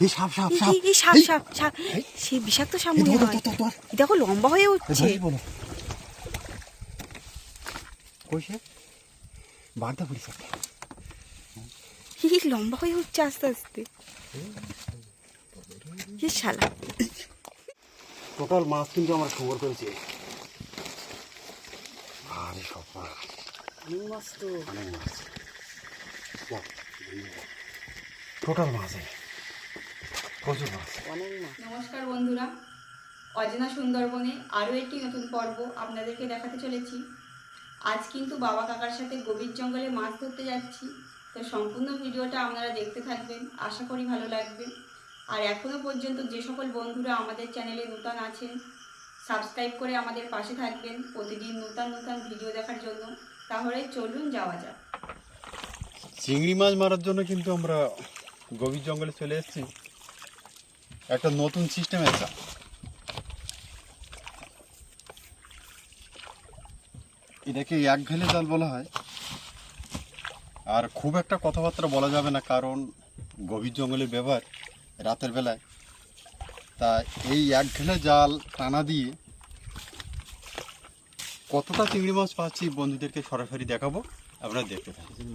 এই সাপ সাপ সাপ। এই- এই সাপ সাপ সাপ। সেই বিষাক্ত সাপ মনে হয়। দেখো লম্বা হয়ে উঠছে। কইছে লম্বা হয়ে উঠছে আস্তে আস্তে। শালা। টোটাল মাছ কিন্তু আমরা খবর করেছি। আরে সব মাছ মাছ তো। অনেক মাছ। টোটাল মাছ এই। প্রচুর মাছ অনেক মাছ নমস্কার বন্ধুরা। অজনা সুন্দরবনে আরও একটি নতুন পর্ব আপনাদেরকে দেখাতে চলেছি। আজ কিন্তু বাবা কাকার সাথে গভীর জঙ্গলে মাছ ধরতে যাচ্ছি। তো সম্পূর্ণ ভিডিওটা আপনারা দেখতে থাকবেন, আশা করি ভালো লাগবে। আর এখনও পর্যন্ত যে সকল বন্ধুরা আমাদের চ্যানেলে নূতন আছেন, সাবস্ক্রাইব করে আমাদের পাশে থাকবেন প্রতিদিন নূতন নূতন ভিডিও দেখার জন্য। তাহলে চলুন যাওয়া যাক। চিংড়ি মাছ মারার জন্য কিন্তু আমরা গভীর জঙ্গলে চলে এসেছি। একটা নতুন সিস্টেম আছে এটাকে এক ঘেলে জাল বলা হয়। আর খুব একটা কথাবার্তা বলা যাবে না, কারণ গভীর জঙ্গলের ব্যবহার রাতের বেলায়। তা এই এক ঘেলে জাল টানা দিয়ে কতটা চিংড়ি মাছ পাচ্ছি বন্ধুদেরকে সরাসরি দেখাবো, আপনারা দেখতে থাকুন।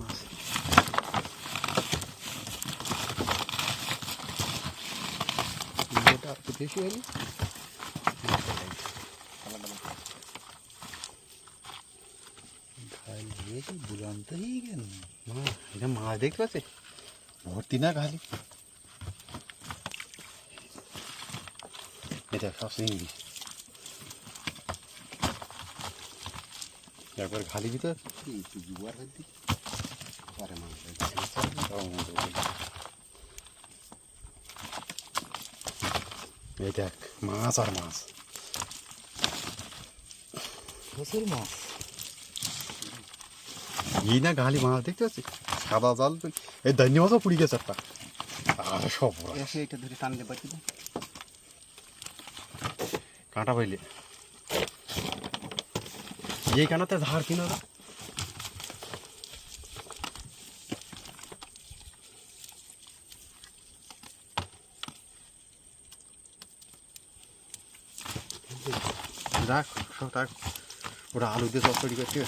বেশি হলো হয়ে গেল। মা এটা মাছ দেখতে পাচ্ছে ভর্তি না খালি এটা সব চিংড়ি। একবার খালি একটু জুয়ার হাত পরে মাছ এই দেখ মাছ আর মাছ প্রচুর মাছ এই না গালি মাছ দেখতে পাচ্ছি সাদা জাল এই ধান্য মাছও পুড়ি গেছে একটা আর সব এটা ধরে টানলে দাও কাঁটা পাইলে এই কানাতে ধার কিনা রাখ সব রাখ ওটা আলু দিয়ে চচ্চড়ি করছে।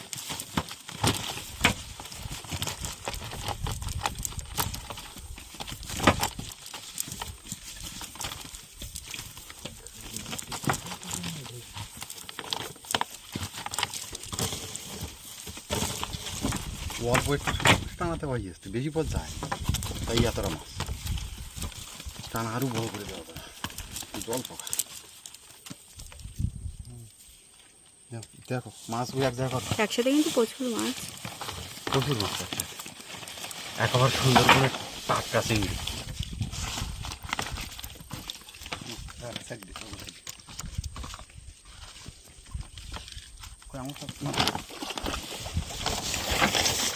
অল্প একটু টানাতে পারি আসতে বেশি পথ যায়। তাই এতটা মাছ। টানা আরও বড় করে দেওয়া জল পোকা দেখো মাছগুলো এক জায়গা করো একসাথে কিন্তু প্রচুর মাছ। প্রচুর মাছ একেবারে সুন্দর করে টাটকা চিংড়ি।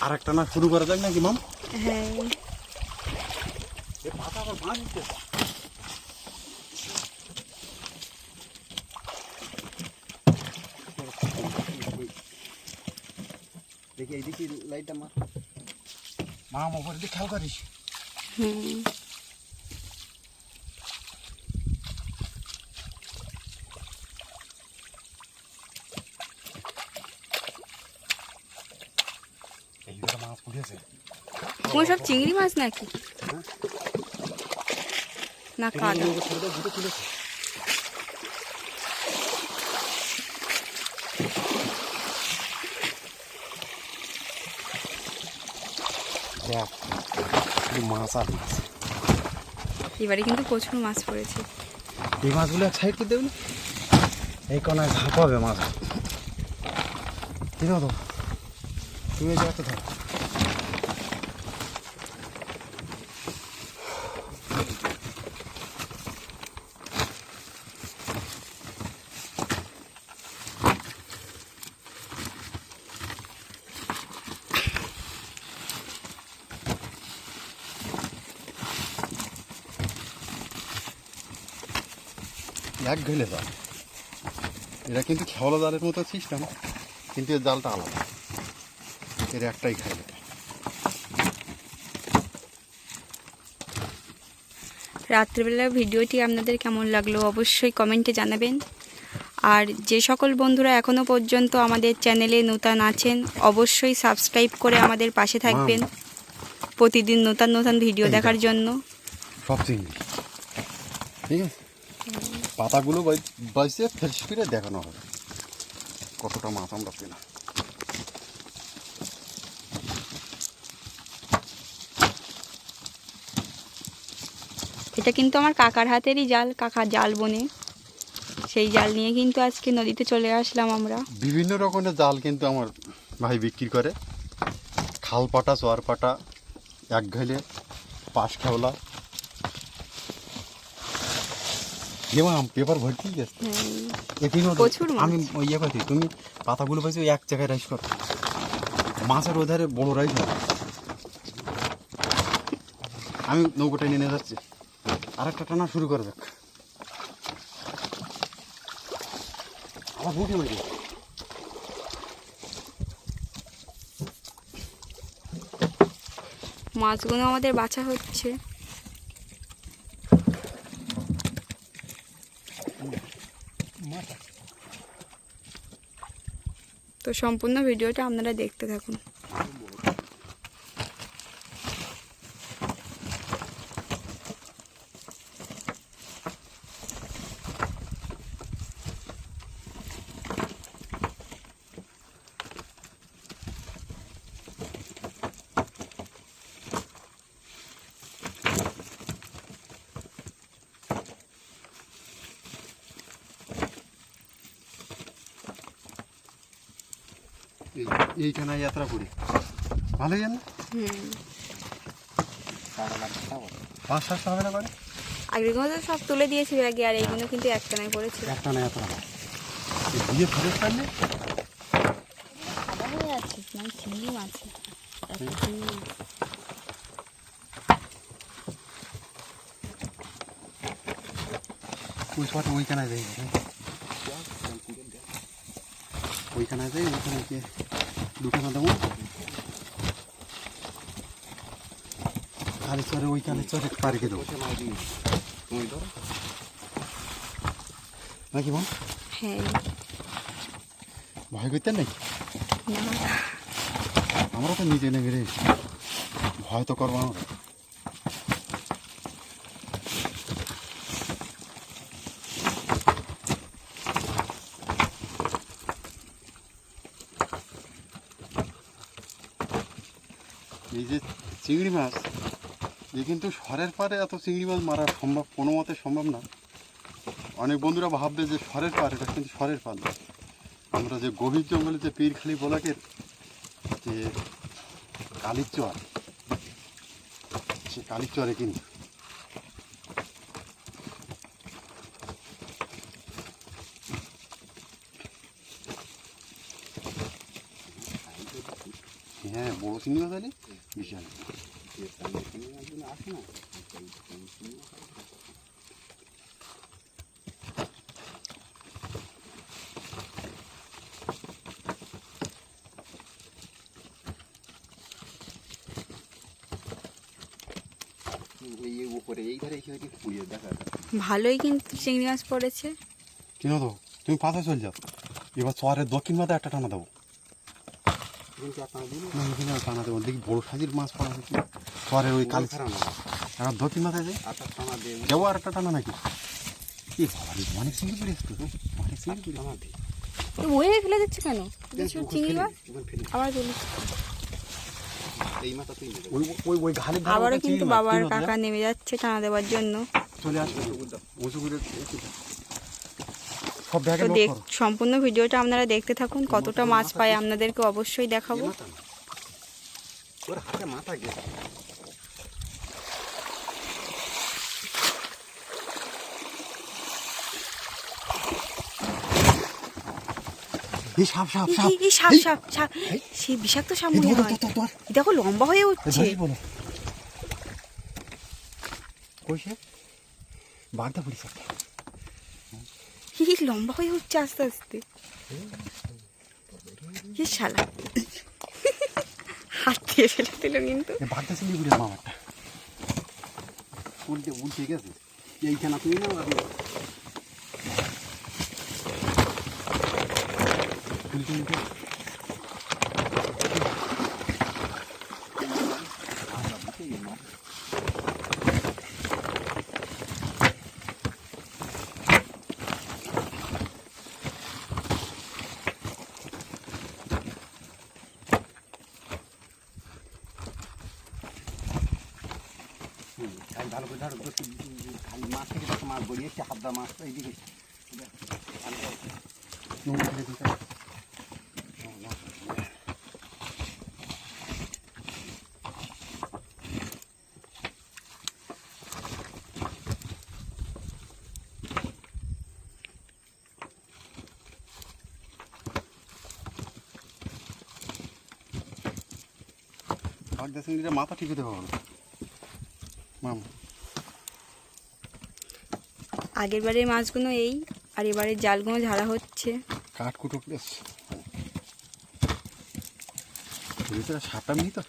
আর একটা না শুরু করা যাক নাকি মাম? হ্যাঁ। দেখি আবার লাইটটা মার মাম ওপর দিয়ে খেয়াল করিস হুম এইবার মাছ পুড়েছে তোমার সব চিংড়ি মাছ নাকি না কাটা দেখ মাছ আর মাছ। এবারে কিন্তু প্রচুর মাছ পড়েছে। এই মাছগুলো এক সাইড করে দেবেন এই কোনায় ঝাঁপাবে মাছ। ঠিক আছে তুমি এই জায়গাটা এক ঘেলে জাল। এটা কিন্তু খেওলা জালের মতো সিস্টেম কিন্তু এর জালটা আলাদা। এর একটাই খাই রাত্রিবেলা ভিডিওটি আপনাদের কেমন লাগল অবশ্যই কমেন্টে জানাবেন। আর যে সকল বন্ধুরা এখনও পর্যন্ত আমাদের চ্যানেলে নূতন আছেন অবশ্যই সাবস্ক্রাইব করে আমাদের পাশে থাকবেন। প্রতিদিন নতুন নতুন ভিডিও দেখার জন্য। সব ঠিক আছে? পাতাগুলো বাঁচিয়ে ফেস ফিরে দেখানো হবে। কতটা মাছ আমরা পেলাম। এটা কিন্তু আমার কাকার হাতেরই জাল কাকার জাল বনে। সেই জাল নিয়ে কিন্তু আজকে নদীতে চলে আসলাম আমরা। বিভিন্ন রকমের জাল কিন্তু আমার ভাই বিক্রি করে। খাল পাটা চোয়ার পাটা এক ঘাইলে পাশ খেওলা। এবার পেপার ভর্তি গেছে? এখানে প্রচুর মাছ। আমি ইয়ে করছি তুমি পাতাগুলো পাইছো এক জায়গায় রাইস করো। মাছের ওধারে বড় রাইস হবে আমি নৌকোটা নিয়ে যাচ্ছি। আর একটা টানা শুরু করে দেখ। আমার বুকে মেরে মাছগুলো আমাদের বাছা হচ্ছে। সম্পূর্ণ ভিডিওটা আপনারা দেখতে থাকুন এই- এইখানে যাত্রা করি। ভালো জান পাঁচ হবে না সব তুলে দিয়েছি আর এইগুলো কিন্তু একটানায় পড়েছিল একটা না যাত্রা দিয়ে ফেরত পারলে আছে মানে চিংড়ি মাছ ওই শট ওইখানে যাই। ওইখানে যাই ওইখানে গিয়ে দুখানা দেবো। কালে চরে ওই কালে চরে পারিকে দেবো। নাকি বোন? হ্যাঁ। ভয় করতেন নাকি? আমরা তো নিজে নেবে রে ভয় তো করব আমরা এই যে চিংড়ি মাছ এ কিন্তু সরের পারে এত চিংড়ি মাছ মারা সম্ভব, কোনো মতে সম্ভব না। অনেক বন্ধুরা ভাববে যে সরের পার এটা কিন্তু সরের পার না। আমরা যে গভীর জঙ্গলে যে পীরখালি বলাকের যে কালির চর, সে কালির চরে কিন্তু। হ্যাঁ বড় চিংড়ি মাছ ভালোই কিন্তু চিংড়ি মাছ পড়েছে। কেন তো, তুমি পাশে চল যাও। এবার চরের দক্ষিণ মাথায় একটা টানা দেবো কিন্তু আপনার দিন না এখানে আর টানা দেবো দেখি বড় সাইজের মাছ পড়া হচ্ছে চরের ওই কালি খারাপ না এবার দক্ষিণ মাথায় যাই আপনার টানা দিয়ে দেবো আর একটা টানা নাকি কি বাবা অনেক চিংড়ি পড়ে আসতো অনেক চিংড়ি পড়ে টানা ওয়ে ফেলে দিচ্ছে কেন? চিংড়ি মাছ? আবার আবারও কিন্তু বাবার টাকা নেমে যাচ্ছে টানা দেওয়ার জন্য। চলে আসবে উঁচু করে সব ব্যাগে তো দেখ সম্পূর্ণ ভিডিওটা আপনারা দেখতে থাকুন কতটা মাছ পায় আপনাদেরকে অবশ্যই দেখাবো। সেই বিষাক্ত সাপ মনে হয়। দেখো লম্বা হয়ে উঠছে। এই লম্বা হয়ে উঠছে আস্তে আস্তে। কি শালা। হাত দিয়ে ফেলে দিল কিন্তু। বাগদা চিংড়ি বুড়ি মামারটা উল্টে উল্টে গেছে। এইখানে তুমি না আমি উল্টে। নিতে হুম, খালি ভালো করে ধরো খালি মাছ থেকে দেখো মাছ গড়িয়েছে হাবদা মাছ এইদিকে মাথা ঠিক হতে পারব মামা। আগের বারের মাছগুলো এই আর এবারের জালগুলো ঝাড়া হচ্ছে। কাঠ কুটো প্লেস ভিতরে সাপটা মিহি তো?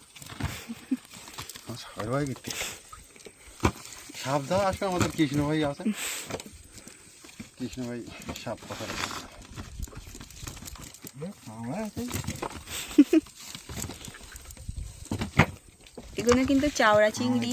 সাপের ভাই সাপ দেওয়া আসবে আমাদের কৃষ্ণ ভাই আছে কৃষ্ণ ভাই সাপ কথা এগুলো কিন্তু চাওড়া চিংড়ি।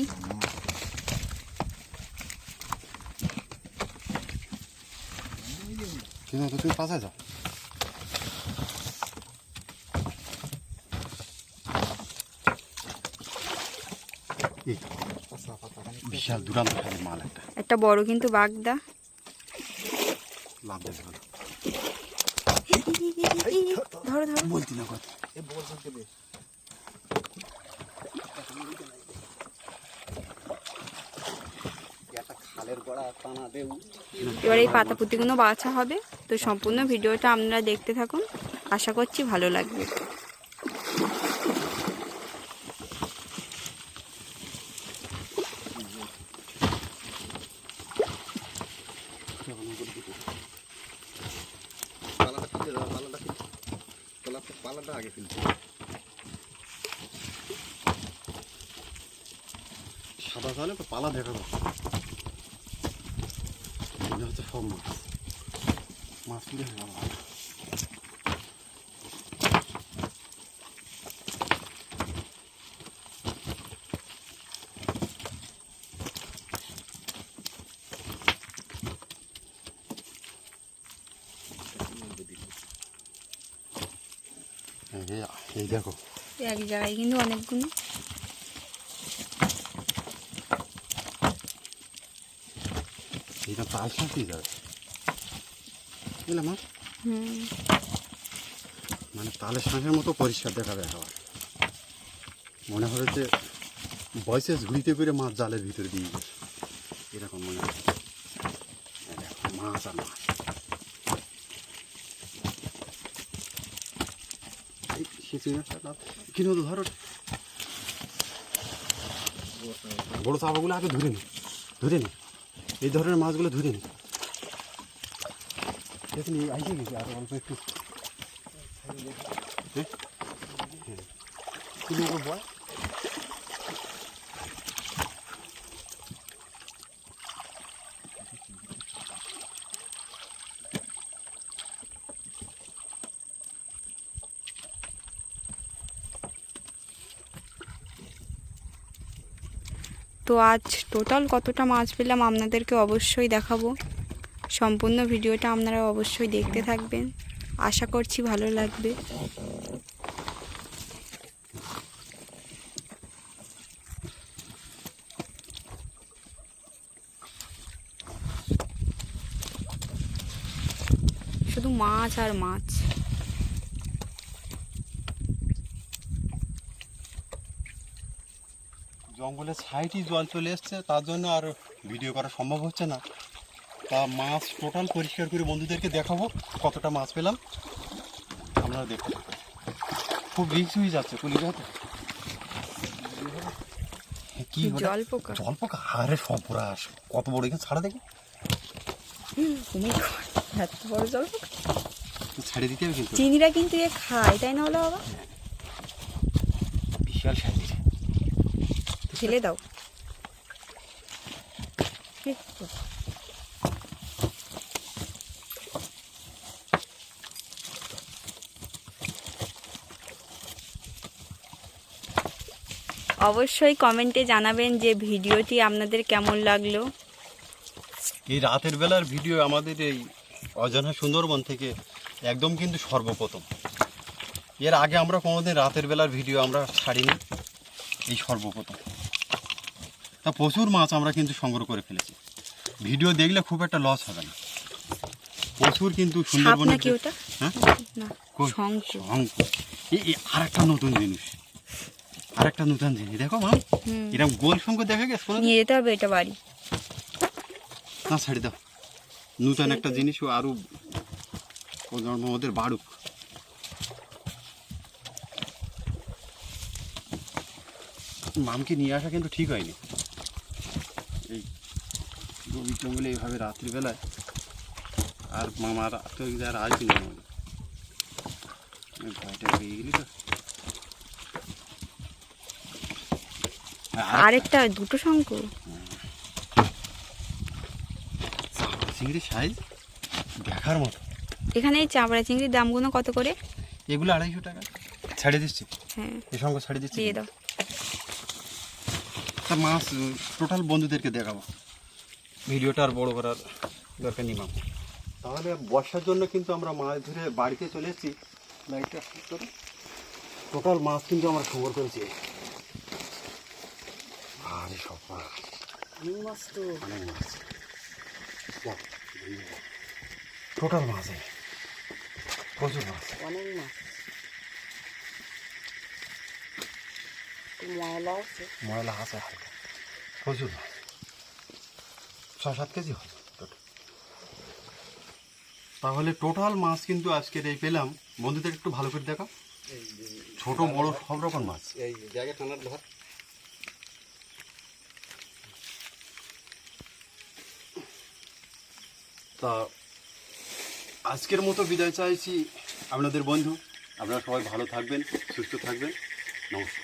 বিশাল দুরান্ত খালি মাল একটা একটা বড় কিন্তু বাগদা লাভ দেবে ধরো ধরো বলছি না কথা একটা খালের গড়া টানা দেউ এবার এই পাতা পুঁতিগুলো বাছা হবে। তো সম্পূর্ণ ভিডিওটা আপনারা দেখতে থাকুন। আশা করছি ভালো লাগবে। পালাটা আগে ফেলতে সাদা তাহলে তো পালা দেখা যাচ্ছে। হচ্ছে সব মাছ মাছ তুলে ভালো এই দেখো এক জায়গায় কিন্তু অনেকগুলো এইটা তাল শাঁসই যাবে। বুঝলাম মানে তালের শাঁসের মতো পরিষ্কার দেখাবে একেবারে মনে হবে যে বয়সে ঝুড়িতে করে মাছ জালের ভিতরে দিয়ে গেছে। এরকম মনে হয় মাছ আর মাছ। তো ধরো। বড় চাপাগুলো আগে ধরে নি ধরে নি। এই ধরনের মাছগুলো ধরে নি দেখুন আইসে গেছে আর অল্প একটু হ্যাঁ? হ্যাঁ। বয় তো আজ টোটাল কতটা মাছ পেলাম আপনাদেরকে অবশ্যই দেখাবো। সম্পূর্ণ ভিডিওটা আপনারা অবশ্যই দেখতে থাকবেন। আশা করছি ভালো লাগবে। শুধু মাছ আর মাছ। জঙ্গলের সাইডই জল চলে এসছে তার জন্য আর ভিডিও করা সম্ভব হচ্ছে না। তা মাছ টোটাল পরিষ্কার করে বন্ধুদেরকে দেখাবো কতটা মাছ পেলাম। আপনারা দেখতে থাকুন। খুব রিক্স হয়ে যাচ্ছে পুলিশ হাতে। কি? জল পোকা। জল পোকা? আরে কত বড় এখানে ছাড়া দেখি এত বড় জল পোকা। ছেড়ে দিতে হবে কিন্তু। চিংড়িরা কিন্তু এ খায় তাই না হলো বাবা? বিশাল সাইজের ফেলে দাও। অবশ্যই কমেন্টে জানাবেন যে ভিডিওটি আপনাদের কেমন লাগল। এই রাতের বেলার ভিডিও আমাদের এই অজানা সুন্দরবন থেকে একদম কিন্তু সর্বপ্রথম। এর আগে আমরা কোনোদিন রাতের বেলার ভিডিও আমরা ছাড়িনি। এই সর্বপ্রথম। তা প্রচুর মাছ আমরা কিন্তু সংগ্রহ করে ফেলেছি। ভিডিও দেখলে খুব একটা লস হবে না। প্রচুর কিন্তু সুন্দরবনে হ্যাঁ? আর একটা নতুন জিনিস। আর একটা নতুন জিনিস। দেখো মা। এরকম গোল শঙ্খ দেখা গেছে নিয়ে যেতে হবে এটা বাড়ি। না ছাড়ি দাও। নতুন একটা জিনিস ও আরও ও ওদের বাড়ুক। মামকে নিয়ে আসা কিন্তু ঠিক হয়নি। গভীর জঙ্গলে এইভাবে রাত্রিবেলায় আর মামার তো আর আসবি না আমাদের ভয়টা পেয়ে গেলি তো। আর আরেকটা দুটো শঙ্খ চিংড়ির সাইজ দেখার মতো। এখানে এই চাপড়া চিংড়ির দামগুলো কত করে? এগুলো আড়াইশো টাকা। ছাড়ে দিচ্ছি? হ্যাঁ। এই সঙ্গে ছাড়ে দিচ্ছি? দিয়ে দাও। তা মাছ টোটাল বন্ধুদেরকে দেখাবো। ভিডিওটা আর বড় করার দরকার নেই মাম তাহলে বর্ষার জন্য কিন্তু আমরা মাছ ধরে বাড়িতে চলে এসেছি। লাইটটা ঠিক করে। টোটাল মাছ কিন্তু আমরা সংগ্রহ করেছি। আরে সব মাছ মাছ তো। অনেক মাছ। টোটাল মাছ। প্রচুর মাছ। অনেক মাছ। ময়লা আছে। ময়লা আছে হালকা। প্রচুর মাছ। ছ সাত কেজি টোটাল তাহলে টোটাল মাছ কিন্তু আজকের এই পেলাম। বন্ধুদের একটু ভালো করে দেখা ছোট বড় সব রকম মাছ। এই জায়গা টানার ধর তা আজকের মতো বিদায় চাইছি আপনাদের বন্ধু। আপনারা সবাই ভালো থাকবেন সুস্থ থাকবেন। নমস্কার।